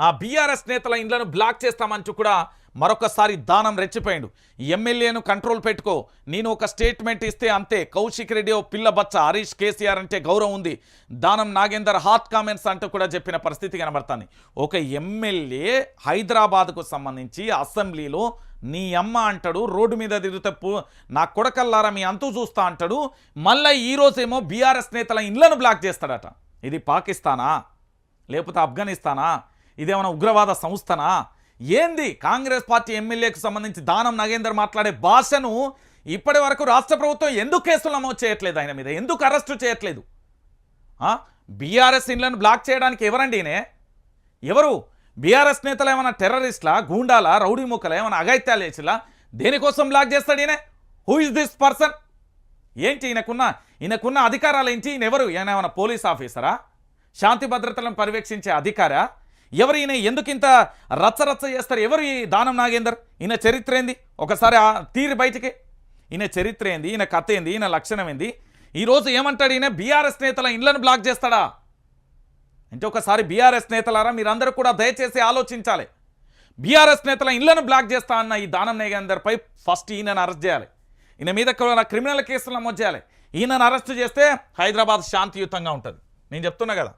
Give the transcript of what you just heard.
ఆ బీఆర్ఎస్ నేతల ఇండ్లను బ్లాక్ చేస్తామంటూ కూడా మరొకసారి దానం రెచ్చిపోయాడు. ఎమ్మెల్యేను కంట్రోల్ పెట్టుకో. నేను ఒక స్టేట్మెంట్ ఇస్తే అంతే. కౌశిక్ రెడ్డి ఓ పిల్ల బచ్చ హరీష్ కేసీఆర్ అంటే గౌరవం ఉంది. దానం నాగేందర్ హాట్ కామెంట్స్ అంటూ కూడా చెప్పిన పరిస్థితి కనబడుతుంది. ఒక ఎమ్మెల్యే హైదరాబాద్కు సంబంధించి అసెంబ్లీలో నీ అమ్మ అంటాడు రోడ్డు మీద తిరుగుతే పు- నా కొడకల్లారా మీ అంతు చూస్తా అంటాడు. మళ్ళీ ఈరోజేమో బీఆర్ఎస్ నేతల ఇండ్లను బ్లాక్ చేస్తాడట. ఇది పాకిస్తానా? లేకపోతే ఆఫ్ఘనిస్తానా? ఇదేమైనా ఉగ్రవాద సంస్థనా? ఏంది? కాంగ్రెస్ పార్టీ ఎమ్మెల్యేకు సంబంధించి దానం నగేందర్ మాట్లాడే భాషను ఇప్పటి వరకు రాష్ట్ర ప్రభుత్వం ఎందుకు కేసులు నమోదు చేయట్లేదు ఆయన మీద? ఎందుకు అరెస్టు చేయట్లేదు? బీఆర్ఎస్ ఇండ్లను బ్లాక్ చేయడానికి ఎవరండి ఈయనే? ఎవరు? బీఆర్ఎస్ నేతలు ఏమైనా టెర్రరిస్ట్లా గూండాలా రౌడీ ముక్కలా ఏమైనా అగైత్యాలు వేసిలా దేనికోసం బ్లాక్ చేస్తాడు ఈయన? హూ ఇస్ దిస్ పర్సన్ ఏంటి ఈయనకున్న? ఈయనకున్న అధికారాలు ఏంటి? ఈయన ఎవరు? ఈయన ఏమైనా పోలీస్ ఆఫీసరా? శాంతి భద్రతలను పర్యవేక్షించే అధికారా? ఎవరు ఈయన ఎందుకింత రచ్చరచ్చ చేస్తారు? ఎవరు ఈ దానం నాగేందర్? ఈయన చరిత్ర ఏంది? ఒకసారి ఆ తీరి బయటికి. ఈయన చరిత్ర ఏంది? ఈయన కథ ఏంది? ఈయన లక్షణం ఏంది? ఈరోజు ఏమంటాడు ఈయన? బీఆర్ఎస్ నేతల ఇండ్లను బ్లాక్ చేస్తాడా? అంటే ఒకసారి బీఆర్ఎస్ నేతలారా మీరందరూ కూడా దయచేసి ఆలోచించాలి. బీఆర్ఎస్ నేతల ఇళ్ళను బ్లాక్ చేస్తా అన్న ఈ దానం నేగందర్పై ఫస్ట్ ఈయనను అరెస్ట్ చేయాలి. ఈయన మీద క్రిమినల్ కేసులు నమోదు చేయాలి. ఈయనను అరెస్ట్ చేస్తే హైదరాబాద్ శాంతియుతంగా ఉంటుంది. నేను చెప్తున్నా కదా.